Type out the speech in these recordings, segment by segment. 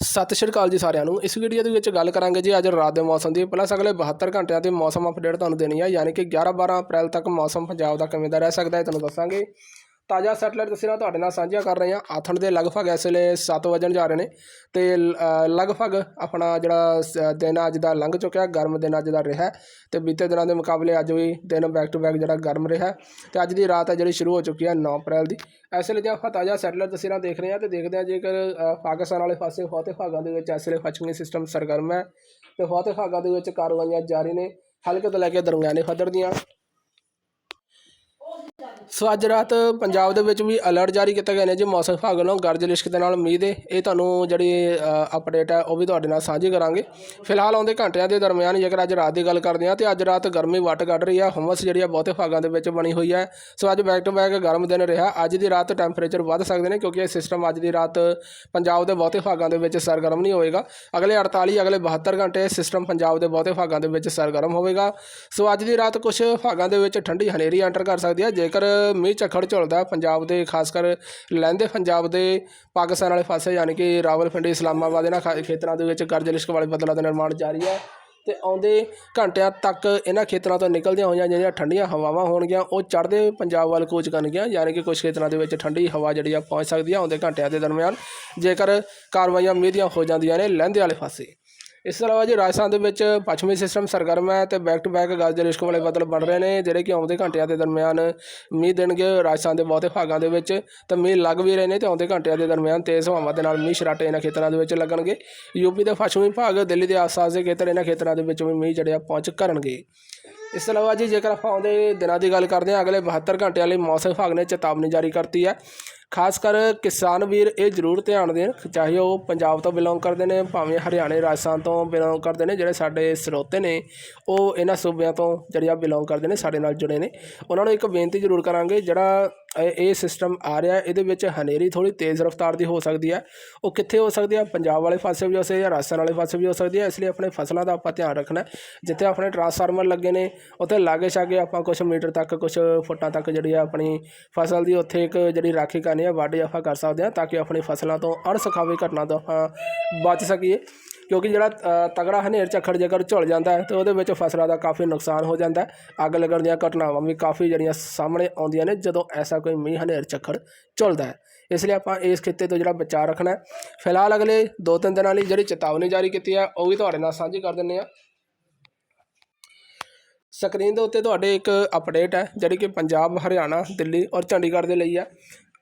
ਸਤਿ ਸ਼੍ਰੀ ਅਕਾਲ ਜੀ ਸਾਰਿਆਂ ਨੂੰ। ਇਸ ਵੀਡੀਓ ਦੇ ਵਿੱਚ ਗੱਲ ਕਰਾਂਗੇ ਜੀ ਅੱਜ ਰਾਤ ਦੇ ਮੌਸਮ ਦੀ। ਪਲੱਸ ਅਗਲੇ 72 ਘੰਟਿਆਂ ਦੇ ਮੌਸਮ ਅਪਡੇਟ ਤੁਹਾਨੂੰ ਦੇਣੀ ਹੈ ਯਾਨੀ ਕਿ 11 12 ਅਪ੍ਰੈਲ ਤੱਕ ਮੌਸਮ ਪੰਜਾਬ ਦਾ ਕਿਵੇਂ ਦਾ ਰਹਿ ਸਕਦਾ ਹੈ, ਤੁਹਾਨੂੰ ਦੱਸਾਂਗੇ। ਤਾਜ਼ਾ ਸੈਟਲਾਈਟ ਤਸਵੀਰਾਂ ਤੁਹਾਡੇ ਨਾਲ ਸਾਂਝੀਆਂ ਕਰ ਰਹੇ ਹਾਂ। ਆਥਣ ਦੇ ਲਗਭਗ ਇਸ ਵੇਲੇ 7 ਵਜਣ ਜਾ ਰਹੇ ਨੇ ਤੇ ਅ, ਲਗਭਗ ਆਪਣਾ ਜਿਹੜਾ ਸ- ਦਿਨ ਅੱਜ ਦਾ ਲੰਘ ਚੁੱਕਿਆ ਗਰਮ ਦਿਨ ਅੱਜ ਦਾ ਰਿਹਾ ਤੇ ਬੀਤੇ ਦਿਨਾਂ ਦੇ ਮੁਕਾਬਲੇ ਅੱਜ ਵੀ ਦਿਨ ਬੈਕ ਟੂ ਬੈਕ ਜਿਹੜਾ ਗਰਮ ਰਿਹਾ ਤੇ ਅੱਜ ਦੀ ਰਾਤ ਹੈ ਜਿਹੜੀ ਸ਼ੁਰੂ ਹੋ ਚੁੱਕੀ ਹੈ 9 ਅਪ੍ਰੈਲ ਦੀ। ਇਸ ਵੇਲੇ ਜੇ ਆਪਾਂ ਤਾਜ਼ਾ ਸੈਟਲਾਈਟ ਤਸਵੀਰਾਂ ਦੇਖ ਰਹੇ ਹਾਂ ਤੇ ਦੇਖਦੇ ਹਾਂ ਜੇਕਰ ਪਾਕਿਸਤਾਨ ਵਾਲੇ ਪਾਸੇ ਬਹੁਤੇ ਭਾਗਾਂ ਦੇ ਵਿੱਚ ਇਸ ਵੇਲੇ ਪੱਛਮੀ ਸਿਸਟਮ ਸਰਗਰਮ ਹੈ ਤੇ ਬਹੁਤੇ ਭਾਗਾਂ ਦੇ ਵਿੱਚ ਕਾਰਵਾਈਆਂ ਜਾਰੀ ਨੇ। ਹਲਕੇ ਤੋਂ ਲੈ ਕੇ ਦਰਮਿਆਨੇ ਪੱਧਰ ਦੀਆਂ ਸੋ ਅੱਜ ਰਾਤ ਪੰਜਾਬ ਦੇ ਵਿੱਚ ਵੀ ਅਲਰਟ ਜਾਰੀ ਕੀਤੇ ਗਏ ਨੇ ਜੀ। ਮੌਸਮ ਵਿਭਾਗ ਵੱਲੋਂ ਗਰਜ ਲਿਸ਼ਕ ਦੇ ਨਾਲ ਮੀਂਹ ਦੇ ਇਹ ਤੁਹਾਨੂੰ ਜਿਹੜੀ ਅਪਡੇਟ ਹੈ, ਉਹ ਵੀ ਤੁਹਾਡੇ ਨਾਲ ਸਾਂਝੀ ਕਰਾਂਗੇ। ਫਿਲਹਾਲ ਆਉਂਦੇ ਘੰਟਿਆਂ ਦੇ ਦਰਮਿਆਨ ਜੇਕਰ ਅੱਜ ਰਾਤ ਦੀ ਗੱਲ ਕਰਦੇ ਹਾਂ, ਤੇ ਅੱਜ ਰਾਤ ਗਰਮੀ ਵੱਟ ਕੱਢ ਰਹੀ ਹੈ। ਹਮਸ ਜਿਹੜੀ ਆ ਬਹੁਤੇ ਭਾਗਾਂ ਦੇ ਵਿੱਚ ਬਣੀ ਹੋਈ ਹੈ। ਸੋ ਅੱਜ ਬੈਕ ਟੂ ਬੈਕ ਗਰਮ ਦਿਨ ਰਿਹਾ। ਅੱਜ ਦੀ ਰਾਤ ਟੈਂਪਰੇਚਰ ਵੱਧ ਸਕਦੇ ਨੇ, ਕਿਉਂਕਿ ਇਹ ਸਿਸਟਮ ਅੱਜ ਦੀ ਰਾਤ ਪੰਜਾਬ ਦੇ ਬਹੁਤੇ ਭਾਗਾਂ ਦੇ ਵਿੱਚ ਸਰਗਰਮ ਨਹੀਂ ਹੋਵੇਗਾ। ਅਗਲੇ 48 ਅਗਲੇ 72 ਘੰਟੇ ਸਿਸਟਮ ਪੰਜਾਬ ਦੇ ਬਹੁਤੇ ਭਾਗਾਂ ਦੇ ਵਿੱਚ ਸਰਗਰਮ ਹੋਵੇਗਾ। ਸੋ ਅੱਜ ਦੀ ਰਾਤ ਕੁਝ ਭਾਗਾਂ ਦੇ ਵਿੱਚ ਠੰਡੀ ਹਨੇਰੀ ਐਂਟਰ ਕਰ ਸਕਦੀ ਹੈ। ਜੇਕਰ ਮੀਂਹ ਝੱਖੜ ਝੁਲਦਾ ਪੰਜਾਬ ਦੇ, ਖਾਸ ਕਰ ਲਹਿੰਦੇ ਪੰਜਾਬ ਦੇ ਪਾਕਿਸਤਾਨ ਵਾਲੇ ਪਾਸੇ, ਯਾਨੀ ਕਿ ਰਾਵਲਪਿੰਡੀ, ਇਸਲਾਮਾਬਾਦ, ਇਹਨਾਂ ਖਾ- ਖੇਤਰਾਂ ਦੇ ਵਿੱਚ ਗਰਜ ਲਿਸ਼ਕ ਵਾਲੇ ਬੱਦਲਾਂ ਦਾ ਨਿਰਮਾਣ ਜਾਰੀ ਹੈ ਤੇ ਆਉਂਦੇ ਘੰਟਿਆਂ ਤੱਕ ਇਹਨਾਂ ਖੇਤਰਾਂ ਤੋਂ ਨਿਕਲਦੀਆਂ ਹੋਈਆਂ ਜਿਹੜੀਆਂ ਠੰਡੀਆਂ ਹਵਾਵਾਂ ਹੋਣਗੀਆਂ, ਉਹ ਚੜ੍ਹਦੇ ਪੰਜਾਬ ਵੱਲ ਕੂਚ ਕਰਨਗੀਆਂ, ਯਾਨੀ ਕਿ ਕੁਝ ਖੇਤਰਾਂ ਦੇ ਵਿੱਚ ਠੰਡੀ ਹਵਾ ਜਿਹੜੀ ਆ ਪਹੁੰਚ ਸਕਦੀ ਆ ਆਉਂਦੇ ਘੰਟਿਆਂ ਦੇ ਦਰਮਿਆਨ, ਜੇਕਰ ਕਾਰਵਾਈਆਂ ਮੀਂਹ ਦੀਆਂ ਹੋ ਜਾਂਦੀਆਂ ਨੇ ਲਹਿੰਦੇ ਵਾਲੇ ਪਾਸੇ। ਇਸ ਤੋਂ ਇਲਾਵਾ ਜੀ ਰਾਜਸਥਾਨ ਦੇ ਵਿੱਚ ਪੱਛਮੀ ਸਿਸਟਮ ਸਰਗਰਮ ਹੈ ਤੇ ਬੈਕ ਟੂ ਬੈਕ ਗਰਜ ਰਿਸ਼ਕ ਵਾਲੇ ਬੱਦਲ ਬਣ ਰਹੇ ਨੇ, ਜਿਹੜੇ ਕਿ ਆਉਂਦੇ ਘੰਟਿਆਂ ਦੇ ਦਰਮਿਆਨ ਮੀਂਹ ਦੇਣਗੇ ਰਾਜਸਥਾਨ ਦੇ ਬਹੁਤੇ ਭਾਗਾਂ ਦੇ ਵਿੱਚ, ਤਾਂ ਮੀਂਹ ਲੱਗ ਵੀ ਰਹੇ ਨੇ ਤੇ ਆਉਂਦੇ ਘੰਟਿਆਂ ਦੇ ਦਰਮਿਆਨ ਤੇਜ਼ ਹਵਾਵਾਂ ਦੇ ਨਾਲ ਮੀਂਹ ਸਰਾਟੇ ਇਹਨਾਂ ਖੇਤਰਾਂ ਦੇ ਵਿੱਚ ਲੱਗਣਗੇ। ਯੂਪੀ ਦੇ ਪੱਛਮੀ ਭਾਗ ਦਿੱਲੀ ਦੇ ਆਸ-ਪਾਸ ਦੇ ਖੇਤਰ ਇਹਨਾਂ ਖੇਤਰਾਂ ਦੇ ਵਿੱਚ ਵੀ ਮੀਂਹ ਜਿਹੜੇ ਆ ਪਹੁੰਚ ਕਰਨਗੇ। ਇਸ ਤੋਂ ਇਲਾਵਾ ਜੀ ਜੇਕਰ ਆਪਾਂ ਆਉਂਦੇ ਦਿਨਾਂ ਦੀ ਗੱਲ ਕਰਦੇ ਹਾਂ, ਅਗਲੇ 72 ਘੰਟਿਆਂ ਲਈ ਮੌਸਮ ਵਿਭਾਗ ਨੇ ਚੇਤਾਵਨੀ ਜਾਰੀ ਕਰਤੀ ਹੈ। ਖਾਸ ਕਰ ਕਿਸਾਨ ਵੀਰ ਇਹ ਜ਼ਰੂਰ ਧਿਆਨ ਦੇਣ, ਚਾਹੇ ਉਹ ਪੰਜਾਬ ਤੋਂ ਬਿਲੋਂਗ ਕਰਦੇ ਨੇ, ਭਾਵੇਂ ਹਰਿਆਣੇ, ਰਾਜਸਥਾਨ ਤੋਂ ਬਿਲੋਂਗ ਕਰਦੇ ਨੇ, ਜਿਹੜੇ ਸਾਡੇ ਸਰੋਤੇ ਨੇ, ਉਹ ਇਹਨਾਂ ਸੂਬਿਆਂ ਤੋਂ ਜਿਹੜੀਆਂ ਬਿਲੋਂਗ ਕਰਦੇ ਨੇ, ਸਾਡੇ ਨਾਲ ਜੁੜੇ ਨੇ। ਉਹਨਾਂ ਨੂੰ ਇੱਕ ਬੇਨਤੀ ਜ਼ਰੂਰ ਕਰਾਂਗੇ, ਜਿਹੜਾ ਇਹ- ਸਿਸਟਮ ਆ ਰਿਹਾ, ਇਹਦੇ ਵਿੱਚ ਹਨੇਰੀ ਥੋੜੀ ਤੇਜ਼ ਰਫ਼ਤਾਰ ਦੀ ਹੋ ਸਕਦੀ ਹੈ। ਉਹ ਕਿੱਥੇ ਹੋ ਸਕਦੀ ਹੈ? ਪੰਜਾਬ ਵਾਲੇ ਪਾਸੇ ਵੀ ਹੋ ਸਕਦੀ ਹੈ, ਰਾਜਸਥਾਨ ਵਾਲੇ ਪਾਸੇ ਵੀ ਹੋ ਸਕਦੀ ਹੈ। ਇਸ ਲਈ ਆਪਣੇ ਫਸਲਾਂ ਦਾ ਆਪਾਂ ਧਿਆਨ ਰੱਖਣਾ ਜਿੱਥੇ ਆਪਣੇ ਟਰਾਂਸਫਾਰਮਰ ਲੱਗੇ ਨੇ, ਉੱਥੇ ਲਾਗੇ ਛਾਗੇ ਆਪਾਂ ਕੁਝ ਮੀਟਰ ਤੱਕ ਕੁਝ ਫੁੱਟਾਂ ਤੱਕ ਜਿਹੜੀ ਆ ਆਪਣੀ ਫਸਲ ਦੀ, ਉੱਥੇ ਇੱਕ ਜਿਹੜੀ ਰਾਖੀ ਕਰਨੀ ਹੈ ਵਾਢੀ ਆਪਾਂ ਕਰ ਸਕਦੇ ਹਾਂ ਤਾਂ ਕਿ ਆਪਣੀ ਫਸਲਾਂ ਤੋਂ ਅਣਸੁਖਾਵੀ ਘਟਨਾ ਤੋਂ ਆਪਾਂ ਬਚ ਸਕੀਏ। ਕਿਉਂਕਿ ਜਿਹੜਾ ਤਗੜਾ ਹਨੇਰ ਝੱਖੜ ਜੇਕਰ ਝੁਲ ਜਾਂਦਾ ਹੈ, ਤੇ ਉਹਦੇ ਵਿੱਚ ਫਸਲਾਂ ਦਾ ਕਾਫੀ ਨੁਕਸਾਨ ਹੋ ਜਾਂਦਾ ਹੈ। ਅੱਗ ਲੱਗਣ ਦੀਆਂ ਘਟਨਾਵਾਂ ਵੀ ਕਾਫੀ ਜਿਹੜੀਆਂ ਸਾਹਮਣੇ ਆਉਂਦੀਆਂ ਨੇ, ਜਦੋਂ ਐਸਾ ਕੋਈ ਮੀਂਹ ਹਨੇਰ ਝੱਖੜ ਝੁਲਦਾ ਹੈ। ਇਸ ਲਈ ਆਪਾਂ ਇਸ ਖਿੱਤੇ ਤੋਂ ਜਿਹੜਾ ਬਚਾਅ ਰੱਖਣਾ ਹੈ। ਫਿਲਹਾਲ ਅਗਲੇ 2-3 ਦਿਨਾਂ ਲਈ ਜਿਹੜੀ ਚੇਤਾਵਨੀ ਜਾਰੀ ਕੀਤੀ ਹੈ, ਉਹ ਵੀ ਤੁਹਾਡੇ ਨਾਲ ਸਾਂਝੀ ਕਰ ਦਿੰਦੇ ਆ ਸਕਰੀਨ ਦੇ ਉੱਤੇ ਤੁਹਾਡੇ ਇੱਕ ਅਪਡੇਟ ਹੈ, ਜਿਹੜੀ ਕਿ ਪੰਜਾਬ, ਹਰਿਆਣਾ, ਦਿੱਲੀ ਔਰ ਚੰਡੀਗੜ੍ਹ ਦੇ ਲਈ ਹੈ।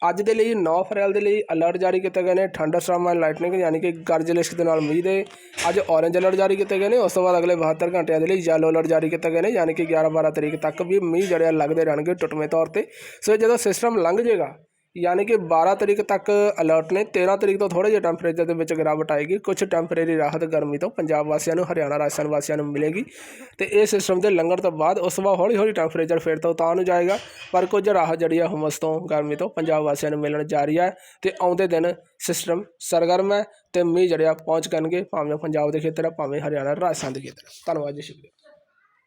ਅੱਜ ਦੇ ਲਈ 9 ਅਪ੍ਰੈਲ ਦੇ ਲਈ ਅਲਰਟ ਜਾਰੀ ਕੀਤੇ ਗਏ ਨੇ। ਥੰਡਰਸਟਾਰਮ ਐਂਡ ਲਾਈਟਨਿੰਗ ਯਾਨੀ ਕਿ ਗਰਜ ਲਿਸ਼ਕ ਦੇ ਨਾਲ ਮੀਂਹ ਦੇ ਅੱਜ ਔਰੇਂਜ ਅਲਰਟ ਜਾਰੀ ਕੀਤੇ ਗਏ ਨੇ। ਉਸ ਤੋਂ ਬਾਅਦ ਅਗਲੇ 72 ਘੰਟਿਆਂ ਦੇ ਲਈ ਯੈਲੋ ਅਲਰਟ ਜਾਰੀ ਕੀਤੇ ਗਏ ਨੇ, ਯਾਨੀ ਕਿ 11 12 ਤਰੀਕ ਤੱਕ ਵੀ ਮੀਂਹ ਜਿਹੜੇ ਆ ਲੱਗਦੇ ਰਹਿਣਗੇ ਟੁੱਟਵੇਂ ਤੌਰ ਤੇ। ਸੋ ਜਦੋਂ ਸਿਸਟਮ ਲੰਘ ਜਾਏਗਾ ਯਾਨੀ ਕਿ 12 ਤਰੀਕ ਤੱਕ ਅਲਰਟ ਨੇ 13 ਤਰੀਕ ਤੋਂ ਥੋੜੇ ਜਿਹਾ ਟੈਂਪਰੇਚਰ ਦੇ ਵਿੱਚ ਗਿਰਾਵਟ ਆਏਗੀ। ਕੁਝ ਟੈਂਪਰੇਰੀ ਰਾਹਤ ਗਰਮੀ ਤੋਂ ਪੰਜਾਬ ਵਾਸੀਆਂ ਨੂੰ, ਹਰਿਆਣਾ, ਰਾਜਸਥਾਨ ਵਾਸੀਆਂ ਨੂੰ ਮਿਲੇਗੀ। ਤੇ ਇਹ ਸਿਸਟਮ ਦੇ ਲੰਘਣ ਤੋਂ ਬਾਅਦ ਉਸ ਤੋਂ ਬਾਅਦ ਹੌਲੀ ਹੌਲੀ ਟੈਂਪਰੇਚਰ ਫਿਰ ਤੋਂ ਤਾਂ ਨੂੰ ਜਾਏਗਾ। ਪਰ ਕੁਝ ਰਾਹਤ ਜਿਹੜੀ ਆ, ਹਮਸ ਤੋਂ ਗਰਮੀ ਤੋਂ ਪੰਜਾਬ ਵਾਸੀਆਂ ਨੂੰ ਮਿਲਣ ਜਾ ਰਹੀ ਹੈ ਤੇ ਆਉਂਦੇ ਦਿਨ ਸਿਸਟਮ ਸਰਗਰਮ ਹੈ ਤੇ ਮੀਂਹ ਜਿਹੜੇ ਆ ਪਹੁੰਚ ਕਰਨਗੇ, ਭਾਵੇਂ ਪੰਜਾਬ ਦੇ ਖੇਤਰ ਆ, ਭਾਵੇਂ ਹਰਿਆਣਾ, ਰਾਜਸਥਾਨ ਦੇ ਖੇਤਰ ਆ। ਧੰਨਵਾਦ ਜੀ, ਸ਼ੁਕਰੀਆ।